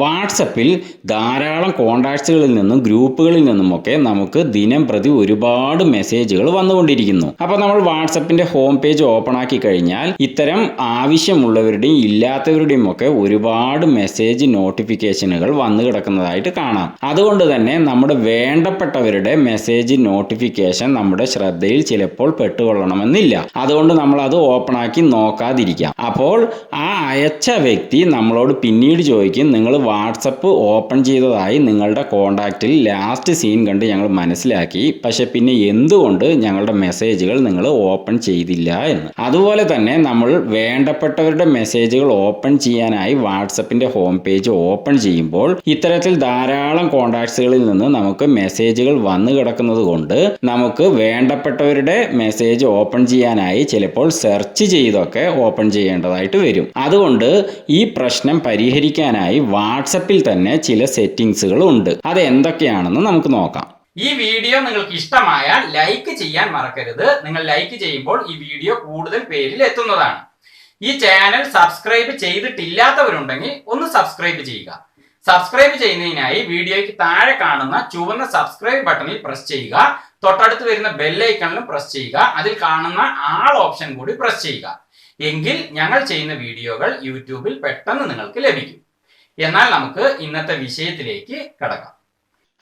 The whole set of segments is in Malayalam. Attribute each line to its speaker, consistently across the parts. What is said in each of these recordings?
Speaker 1: വാട്സപ്പിൽ ധാരാളം കോണ്ടാക്ട്സുകളിൽ നിന്നും ഗ്രൂപ്പുകളിൽ നിന്നുമൊക്കെ നമുക്ക് ദിനം പ്രതി ഒരുപാട് മെസ്സേജുകൾ വന്നുകൊണ്ടിരിക്കുന്നു. അപ്പോൾ നമ്മൾ വാട്സപ്പിന്റെ ഹോം പേജ് ഓപ്പൺ ആക്കി കഴിഞ്ഞാൽ ഇത്തരം ആവശ്യമുള്ളവരുടെയും ഇല്ലാത്തവരുടെയും ഒക്കെ ഒരുപാട് മെസ്സേജ് നോട്ടിഫിക്കേഷനുകൾ വന്നു കിടക്കുന്നതായിട്ട് കാണാം. അതുകൊണ്ട് തന്നെ നമ്മുടെ വേണ്ടപ്പെട്ടവരുടെ മെസ്സേജ് നോട്ടിഫിക്കേഷൻ നമ്മുടെ ശ്രദ്ധയിൽ ചിലപ്പോൾ പെട്ടുകൊള്ളണമെന്നില്ല. അതുകൊണ്ട് നമ്മൾ അത് ഓപ്പൺ ആക്കി നോക്കാതിരിക്കാം. അപ്പോൾ ആ അയച്ച വ്യക്തി നമ്മളോട് പിന്നീട് ചോദിക്കും നിങ്ങൾ വാട്സപ്പ് ഓപ്പൺ ചെയ്തതായി നിങ്ങളുടെ കോണ്ടാക്റ്റിൽ ലാസ്റ്റ് സീൻ കണ്ട് ഞങ്ങൾ മനസ്സിലാക്കി. പക്ഷെ പിന്നെ എന്തുകൊണ്ട് ഞങ്ങളുടെ മെസ്സേജുകൾ നിങ്ങൾ ഓപ്പൺ ചെയ്തില്ല എന്ന്? അതുപോലെ തന്നെ നമ്മൾ വേണ്ടപ്പെട്ടവരുടെ മെസ്സേജുകൾ ഓപ്പൺ ചെയ്യാനായി വാട്സപ്പിന്റെ ഹോം പേജ് ഓപ്പൺ ചെയ്യുമ്പോൾ ഇത്തരത്തിൽ ധാരാളം കോണ്ടാക്ട്സുകളിൽ നിന്ന് നമുക്ക് മെസ്സേജുകൾ വന്നു കിടക്കുന്നത് കൊണ്ട് നമുക്ക് വേണ്ടപ്പെട്ടവരുടെ മെസ്സേജ് ഓപ്പൺ ചെയ്യാനായി ചിലപ്പോൾ സെർച്ച് ചെയ്തൊക്കെ ഓപ്പൺ ചെയ്യേണ്ടതായിട്ട് വരും. അതുകൊണ്ട് ഈ പ്രശ്നം പരിഹരിക്കാനായി വാട്സപ്പിൽ തന്നെ ചില സെറ്റിങ്സുകൾ ഉണ്ട് അത് എന്തൊക്കെയാണെന്ന് നമുക്ക് നോക്കാം.
Speaker 2: ഈ വീഡിയോ നിങ്ങൾക്ക് ഇഷ്ടമായാൽ ലൈക്ക് ചെയ്യാൻ മറക്കരുത്. നിങ്ങൾ ലൈക്ക് ചെയ്യുമ്പോൾ ഈ വീഡിയോ കൂടുതൽ പേരിൽ എത്തുന്നതാണ്. ഈ ചാനൽ സബ്സ്ക്രൈബ് ചെയ്തിട്ടില്ലാത്തവരുണ്ടെങ്കിൽ ഒന്ന് സബ്സ്ക്രൈബ് ചെയ്യുക. സബ്സ്ക്രൈബ് ചെയ്യുന്നതിനായി വീഡിയോയ്ക്ക് താഴെ കാണുന്ന ചുവന്ന സബ്സ്ക്രൈബ് ബട്ടണിൽ പ്രസ് ചെയ്യുക. തൊട്ടടുത്ത് വരുന്ന ബെല്ലൈക്കണിലും പ്രസ് ചെയ്യുക. അതിൽ കാണുന്ന ആൾ ഓപ്ഷൻ കൂടി പ്രസ് ചെയ്യുക. എങ്കിൽ ഞങ്ങൾ ചെയ്യുന്ന വീഡിയോകൾ യൂട്യൂബിൽ പെട്ടെന്ന് നിങ്ങൾക്ക് ലഭിക്കും. എന്നാൽ നമുക്ക് ഇന്നത്തെ വിഷയത്തിലേക്ക് കടക്കാം.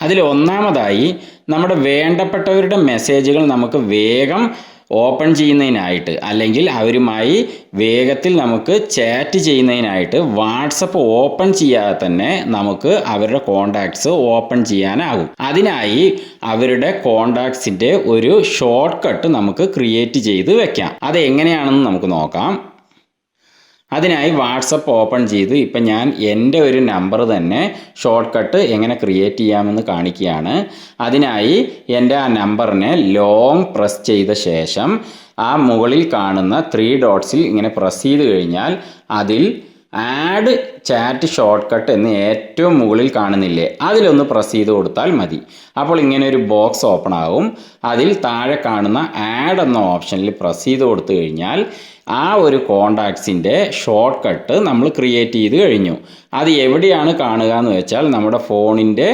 Speaker 1: അതിൽ ഒന്നാമതായി നമ്മുടെ വേണ്ടപ്പെട്ടവരുടെ മെസ്സേജുകൾ നമുക്ക് വേഗം ഓപ്പൺ ചെയ്യുന്നതിനായിട്ട് അല്ലെങ്കിൽ അവരുമായി വേഗത്തിൽ നമുക്ക് ചാറ്റ് ചെയ്യുന്നതിനായിട്ട് വാട്സപ്പ് ഓപ്പൺ ചെയ്യാതെ തന്നെ നമുക്ക് അവരുടെ കോണ്ടാക്ട്സ് ഓപ്പൺ ചെയ്യാനാകും. അതിനായി അവരുടെ കോണ്ടാക്ട്സിന്റെ ഒരു ഷോർട്ട് കട്ട് നമുക്ക് ക്രിയേറ്റ് ചെയ്ത് വെക്കാം. അത് എങ്ങനെയാണെന്ന് നമുക്ക് നോക്കാം. അതിനായി വാട്സപ്പ് ഓപ്പൺ ചെയ്ത്. ഇപ്പം ഞാൻ എന്റെ ഒരു നമ്പർ തന്നെ ഷോർട്ട് കട്ട് എങ്ങനെ ക്രിയേറ്റ് ചെയ്യാമെന്ന് കാണിക്കുകയാണ്. അതിനായി എന്റെ ആ നമ്പറിനെ ലോങ് പ്രസ് ചെയ്ത ശേഷം ആ മുകളിൽ കാണുന്ന ത്രീ ഡോട്ട്സിൽ ഇങ്ങനെ പ്രസ് ചെയ്ത് കഴിഞ്ഞാൽ അതിൽ ആഡ് ചാറ്റ് ഷോർട്ട് കട്ട് എന്ന് ഏറ്റവും മുകളിൽ കാണുന്നില്ലേ അതിലൊന്ന് പ്രസ് ചെയ്ത് കൊടുത്താൽ മതി. അപ്പോൾ ഇങ്ങനെ ഒരു ബോക്സ് ഓപ്പൺ ആകും അതിൽ താഴെ കാണുന്ന ആഡ് എന്ന ഓപ്ഷനിൽ പ്രസ് ചെയ്ത് കൊടുത്തു കഴിഞ്ഞാൽ ആ ഒരു കോണ്ടാക്ട്സിന്റെ ഷോർട്ട് കട്ട് നമ്മൾ ക്രിയേറ്റ് ചെയ്ത് കഴിഞ്ഞു. അത് എവിടെയാണ് കാണുക എന്ന് വെച്ചാൽ നമ്മുടെ ഫോണിന്റെ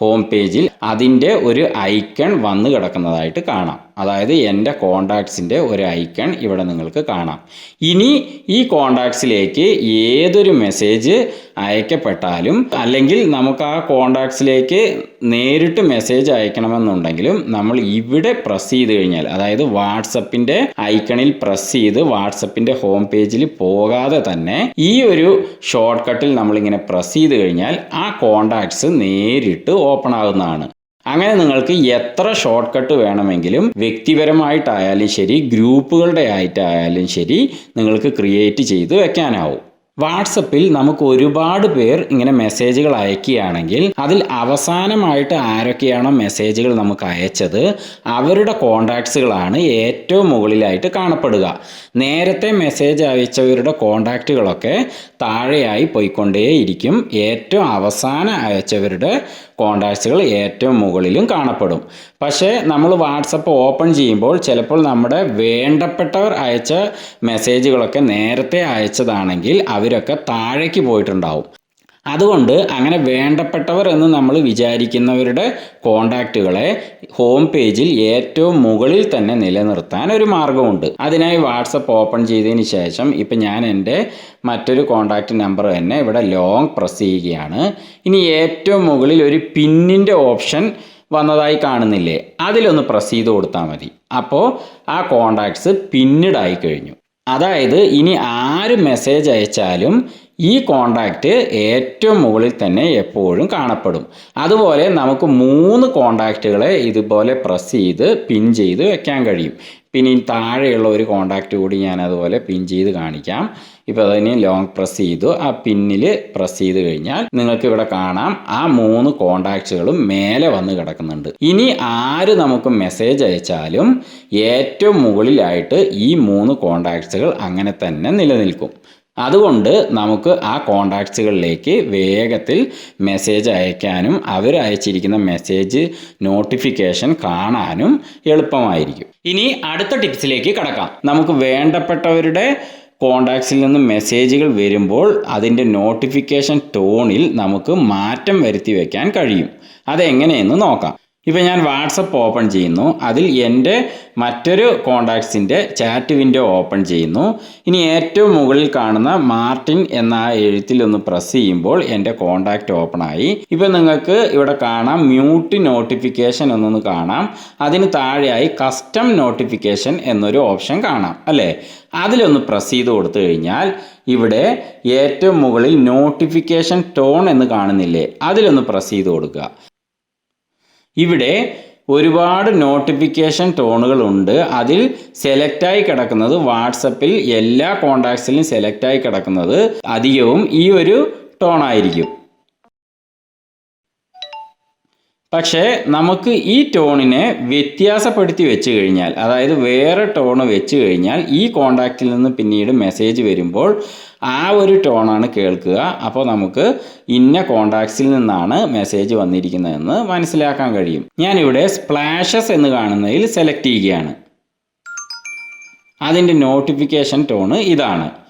Speaker 1: ഹോം പേജിൽ അതിന്റെ ഒരു ഐക്കൺ വന്നു കിടക്കുന്നതായിട്ട് കാണാം. അതായത് എന്റെ കോണ്ടാക്ട്സിന്റെ ഒരു ഐക്കൺ ഇവിടെ നിങ്ങൾക്ക് കാണാം. ഇനി ഈ കോണ്ടാക്ട്സിലേക്ക് ഏതൊരു മെസ്സേജ് അയക്കപ്പെട്ടാലും അല്ലെങ്കിൽ നമുക്ക് ആ കോണ്ടാക്ട്സിലേക്ക് നേരിട്ട് മെസ്സേജ് അയക്കണമെന്നുണ്ടെങ്കിലും നമ്മൾ ഇവിടെ പ്രസ് ചെയ്ത് കഴിഞ്ഞാൽ അതായത് വാട്സപ്പിന്റെ ഐക്കണിൽ പ്രസ് ചെയ്ത് വാട്സപ്പിന്റെ ഹോം പേജിൽ പോകാതെ തന്നെ ഈ ഒരു ഷോർട്ട് കട്ടിൽ നമ്മളിങ്ങനെ പ്രസ് ചെയ്ത് കഴിഞ്ഞാൽ ആ കോണ്ടാക്ട്സ് നേരിട്ട് ഓപ്പൺ ആകുന്നതാണ്. അങ്ങനെ നിങ്ങൾക്ക് എത്ര ഷോർട്ട് കട്ട് വേണമെങ്കിലും വ്യക്തിപരമായിട്ടായാലും ശരി ഗ്രൂപ്പുകളുടെ ആയിട്ടായാലും ശരി നിങ്ങൾക്ക് ക്രിയേറ്റ് ചെയ്ത് വെക്കാനാവും. വാട്സപ്പിൽ നമുക്ക് ഒരുപാട് പേർ ഇങ്ങനെ മെസ്സേജുകൾ അയക്കുകയാണെങ്കിൽ അതിൽ അവസാനമായിട്ട് ആരൊക്കെയാണോ മെസ്സേജുകൾ നമുക്ക് അയച്ചത് അവരുടെ കോണ്ടാക്ട്സുകളാണ് ഏറ്റവും മുകളിലായിട്ട് കാണപ്പെടുക. നേരത്തെ മെസ്സേജ് അയച്ചവരുടെ കോണ്ടാക്റ്റുകളൊക്കെ താഴെയായി പോയിക്കൊണ്ടേയിരിക്കും. ഏറ്റവും അവസാനം അയച്ചവരുടെ കോണ്ടാക്ട്സുകൾ ഏറ്റവും മുകളിലും കാണപ്പെടും. പക്ഷേ നമ്മൾ വാട്സപ്പ് ഓപ്പൺ ചെയ്യുമ്പോൾ ചിലപ്പോൾ നമ്മുടെ വേണ്ടപ്പെട്ടവർ അയച്ച മെസ്സേജുകളൊക്കെ നേരത്തെ അയച്ചതാണെങ്കിൽ അവരൊക്കെ താഴേക്ക് പോയിട്ടുണ്ടാവും. അതുകൊണ്ട് അങ്ങനെ വേണ്ടപ്പെട്ടവർ എന്ന് നമ്മൾ വിചാരിക്കുന്നവരുടെ കോണ്ടാക്റ്റുകളെ ഹോം പേജിൽ ഏറ്റവും മുകളിൽ തന്നെ നിലനിർത്താൻ ഒരു മാർഗമുണ്ട്. അതിനായി വാട്സപ്പ് ഓപ്പൺ ചെയ്തതിന് ശേഷം ഇപ്പം ഞാൻ എന്റെ മറ്റൊരു കോണ്ടാക്റ്റ് നമ്പർ തന്നെ ഇവിടെ ലോങ് പ്രസ് ചെയ്യുകയാണ്. ഇനി ഏറ്റവും മുകളിൽ ഒരു പിന്നിന്റെ ഓപ്ഷൻ വന്നതായി കാണുന്നില്ലേ? അതിലൊന്ന് പ്രസ് ചെയ്ത് കൊടുത്താൽ മതി. അപ്പോൾ ആ കോണ്ടാക്ട്സ് പിന്നീടായി കഴിഞ്ഞു. അതായത് ഇനി ആര് മെസ്സേജ് അയച്ചാലും ഈ കോണ്ടാക്റ്റ് ഏറ്റവും മുകളിൽ തന്നെ എപ്പോഴും കാണപ്പെടും. അതുപോലെ നമുക്ക് മൂന്ന് കോണ്ടാക്റ്റുകളെ ഇതുപോലെ പ്രസ് ചെയ്ത് പിൻ ചെയ്ത് വെക്കാൻ കഴിയും. പിന്നെ ഈ താഴെയുള്ള ഒരു കോണ്ടാക്റ്റ് കൂടി ഞാൻ അതുപോലെ പിൻ ചെയ്ത് കാണിക്കാം. ഇപ്പോൾ അതിന് ലോങ് പ്രസ് ചെയ്തു. ആ പിന്നിൽ പ്രസ് ചെയ്ത് കഴിഞ്ഞാൽ നിങ്ങൾക്ക് ഇവിടെ കാണാം. ആ മൂന്ന് കോണ്ടാക്ട്സുകളും മേലെ വന്ന് കിടക്കുന്നുണ്ട്. ഇനി ആര് നമുക്ക് മെസ്സേജ് അയച്ചാലും ഏറ്റവും മുകളിലായിട്ട് ഈ മൂന്ന് കോണ്ടാക്ട്സുകൾ അങ്ങനെ തന്നെ നിലനിൽക്കും. അതുകൊണ്ട് നമുക്ക് ആ കോണ്ടാക്ട്സുകളിലേക്ക് വേഗത്തിൽ മെസ്സേജ് അയക്കാനും അവർ അയച്ചിരിക്കുന്ന മെസ്സേജ് നോട്ടിഫിക്കേഷൻ കാണാനും എളുപ്പമായിരിക്കും. ഇനി അടുത്ത ടിപ്സിലേക്ക് കടക്കാം. നമുക്ക് വേണ്ടപ്പെട്ടവരുടെ കോണ്ടാക്ട്സിൽ നിന്ന് മെസ്സേജുകൾ വരുമ്പോൾ അതിന്റെ നോട്ടിഫിക്കേഷൻ ടോണിൽ നമുക്ക് മാറ്റം വരുത്തി വയ്ക്കാൻ കഴിയും. അതെങ്ങനെയെന്ന് നോക്കാം. ഇപ്പം ഞാൻ വാട്സപ്പ് ഓപ്പൺ ചെയ്യുന്നു. അതിൽ എന്റെ മറ്റൊരു കോണ്ടാക്ട്സിന്റെ ചാറ്റ് വിൻഡോ ഓപ്പൺ ചെയ്യുന്നു. ഇനി ഏറ്റവും മുകളിൽ കാണുന്ന മാർട്ടിൻ എന്ന എഴുത്തിൽ ഒന്ന് പ്രസ് ചെയ്യുമ്പോൾ എന്റെ കോണ്ടാക്റ്റ് ഓപ്പൺ ആയി. ഇപ്പം നിങ്ങൾക്ക് ഇവിടെ കാണാം മ്യൂട്ട് നോട്ടിഫിക്കേഷൻ എന്നൊന്ന് കാണാം. അതിന് താഴെയായി കസ്റ്റം നോട്ടിഫിക്കേഷൻ എന്നൊരു ഓപ്ഷൻ കാണാം അല്ലേ? അതിലൊന്ന് പ്രസ് ചെയ്ത് കൊടുത്തു കഴിഞ്ഞാൽ ഇവിടെ ഏറ്റവും മുകളിൽ നോട്ടിഫിക്കേഷൻ ടോൺ എന്ന് കാണുന്നില്ലേ? അതിലൊന്ന് പ്രസ് ചെയ്ത് കൊടുക്കുക. ഇവിടെ ഒരുപാട് നോട്ടിഫിക്കേഷൻ ടോണുകളുണ്ട് അതിൽ സെലക്റ്റായി കിടക്കുന്നത് വാട്സപ്പിൽ എല്ലാ കോണ്ടാക്ട്സിലും സെലക്റ്റായി കിടക്കുന്നത് അധികവും ഈ ഒരു ടോൺ പക്ഷേ നമുക്ക് ഈ ടോണിനെ വ്യത്യാസപ്പെടുത്തി വെച്ച് കഴിഞ്ഞാൽ അതായത് വേറെ ടോണ് വെച്ച് കഴിഞ്ഞാൽ ഈ കോണ്ടാക്റ്റിൽ നിന്ന് പിന്നീട് മെസ്സേജ് വരുമ്പോൾ ആ ഒരു ടോണാണ് കേൾക്കുക. അപ്പോൾ നമുക്ക് ഇന്ന കോണ്ടാക്ട്സിൽ നിന്നാണ് മെസ്സേജ് വന്നിരിക്കുന്നതെന്ന് മനസ്സിലാക്കാൻ കഴിയും. ഞാനിവിടെ സ്പ്ലാഷസ് എന്ന് കാണുന്നതിൽ സെലക്ട് ചെയ്യുകയാണ്. അതിന്റെ നോട്ടിഫിക്കേഷൻ ടോണ് ഇതാണ്.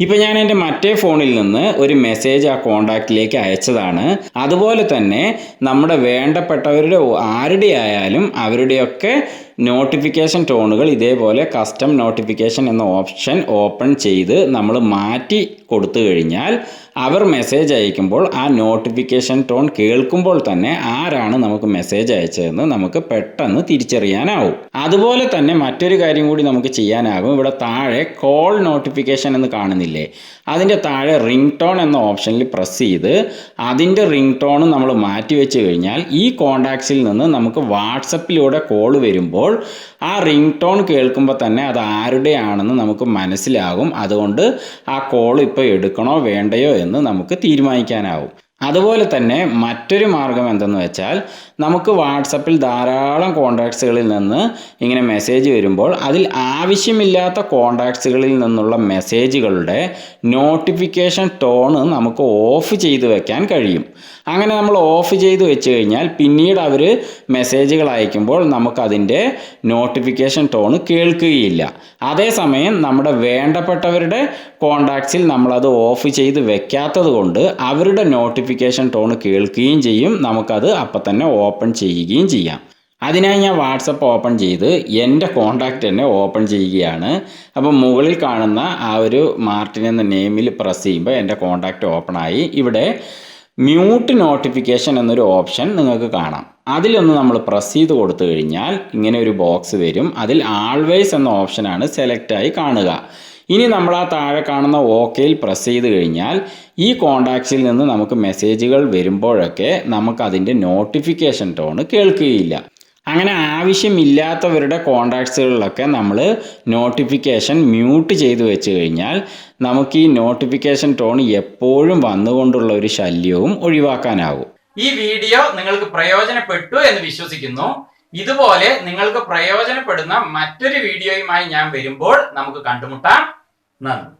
Speaker 1: ഇപ്പം ഞാൻ എന്റെ മറ്റേ ഫോണിൽ നിന്ന് ഒരു മെസ്സേജ് ആ കോണ്ടാക്റ്റിലേക്ക് അയച്ചതാണ്. അതുപോലെ തന്നെ നമ്മുടെ വേണ്ടപ്പെട്ടവരുടെ ആരുടെ ആയാലും അവരുടെയൊക്കെ നോട്ടിഫിക്കേഷൻ ടോണുകൾ ഇതേപോലെ കസ്റ്റം നോട്ടിഫിക്കേഷൻ എന്ന ഓപ്ഷൻ ഓപ്പൺ ചെയ്ത് നമ്മൾ മാറ്റി കൊടുത്തു കഴിഞ്ഞാൽ അവർ മെസ്സേജ് അയക്കുമ്പോൾ ആ നോട്ടിഫിക്കേഷൻ ടോൺ കേൾക്കുമ്പോൾ തന്നെ ആരാണ് നമുക്ക് മെസ്സേജ് അയച്ചതെന്ന് നമുക്ക് പെട്ടെന്ന് തിരിച്ചറിയാനാവും. അതുപോലെ തന്നെ മറ്റൊരു കാര്യം കൂടി നമുക്ക് ചെയ്യാനാകും. ഇവിടെ താഴെ കോൾ നോട്ടിഫിക്കേഷൻ എന്ന് കാണുന്നില്ലേ? അതിന്റെ താഴെ റിംഗ് ടോൺ എന്ന ഓപ്ഷനിൽ പ്രസ് ചെയ്ത് അതിന്റെ റിംഗ് ടോൺ നമ്മൾ മാറ്റി വെച്ച് കഴിഞ്ഞാൽ ഈ കോണ്ടാക്ട്സിൽ നിന്ന് നമുക്ക് വാട്സപ്പിലൂടെ കോൾ വരുമ്പോൾ ആ റിംഗ് ടോൺ കേൾക്കുമ്പോൾ തന്നെ അത് ആരുടെയാണെന്ന് നമുക്ക് മനസ്സിലാകും. അതുകൊണ്ട് ആ കോൾ ഇപ്പോൾ എടുക്കണോ വേണ്ടയോ എന്ന് നമുക്ക് തീരുമാനിക്കാനാവും. അതുപോലെ തന്നെ മറ്റൊരു മാർഗം എന്തെന്ന് വെച്ചാൽ നമുക്ക് വാട്സപ്പിൽ ധാരാളം കോണ്ടാക്ട്സുകളിൽ നിന്ന് ഇങ്ങനെ മെസ്സേജ് വരുമ്പോൾ അതിൽ ആവശ്യമില്ലാത്ത കോണ്ടാക്ട്സുകളിൽ നിന്നുള്ള മെസ്സേജുകളുടെ നോട്ടിഫിക്കേഷൻ ടോണ് നമുക്ക് ഓഫ് ചെയ്ത് വെക്കാൻ കഴിയും. അങ്ങനെ നമ്മൾ ഓഫ് ചെയ്ത് വെച്ച് കഴിഞ്ഞാൽ പിന്നീട് അവർ മെസ്സേജുകൾ അയക്കുമ്പോൾ നമുക്കതിന്റെ നോട്ടിഫിക്കേഷൻ ടോണ് കേൾക്കുകയില്ല. അതേസമയം നമ്മുടെ വേണ്ടപ്പെട്ടവരുടെ കോണ്ടാക്ട്സിൽ നമ്മളത് ഓഫ് ചെയ്ത് വെക്കാത്തത് കൊണ്ട് അവരുടെ നോട്ടിഫിക്കേഷൻ ടോണ് കേൾക്കുകയും ചെയ്യും. നമുക്കത് അപ്പം തന്നെ ഓപ്പൺ ചെയ്യുകയും ചെയ്യാം. അതിനായി ഞാൻ വാട്സപ്പ് ഓപ്പൺ ചെയ്ത് എന്റെ കോണ്ടാക്റ്റ് തന്നെ ഓപ്പൺ ചെയ്യുകയാണ്. അപ്പം മുകളിൽ കാണുന്ന ആ ഒരു മാർട്ടിൻ എന്ന നെയിമിൽ പ്രസ് ചെയ്യുമ്പോൾ എന്റെ കോണ്ടാക്റ്റ് ഓപ്പൺ ആയി. ഇവിടെ മ്യൂട്ട് നോട്ടിഫിക്കേഷൻ എന്നൊരു ഓപ്ഷൻ നിങ്ങൾക്ക് കാണാം. അതിലൊന്ന് നമ്മൾ പ്രസ് ചെയ്ത് കൊടുത്തു കഴിഞ്ഞാൽ ഇങ്ങനെ ഒരു ബോക്സ് വരും. അതിൽ ആൾവേസ് എന്ന ഓപ്ഷനാണ് സെലക്റ്റായി കാണുക. ഇനി നമ്മൾ ആ താഴെ കാണുന്ന ഓക്കേയിൽ പ്രസ് ചെയ്ത് കഴിഞ്ഞാൽ ഈ കോണ്ടാക്ട്സിൽ നിന്ന് നമുക്ക് മെസ്സേജുകൾ വരുമ്പോഴൊക്കെ നമുക്ക് അതിന്റെ നോട്ടിഫിക്കേഷൻ ടോൺ കേൾക്കുകയില്ല. അങ്ങനെ ആവശ്യമില്ലാത്തവരുടെ കോണ്ടാക്ട്സുകളിലൊക്കെ നമ്മൾ നോട്ടിഫിക്കേഷൻ മ്യൂട്ട് ചെയ്തു വെച്ച് കഴിഞ്ഞാൽ നമുക്ക് ഈ നോട്ടിഫിക്കേഷൻ ടോൺ എപ്പോഴും വന്നുകൊണ്ടുള്ള ഒരു ശല്യവും ഒഴിവാക്കാനാവും.
Speaker 2: ഈ വീഡിയോ നിങ്ങൾക്ക് പ്രയോജനപ്പെട്ടു എന്ന് വിശ്വസിക്കുന്നു. ഇതുപോലെ നിങ്ങൾക്ക് പ്രയോജനപ്പെടുന്ന മറ്റൊരു വീഡിയോയുമായി ഞാൻ വരുമ്പോൾ നമുക്ക് കണ്ടുമുട്ടാം. 那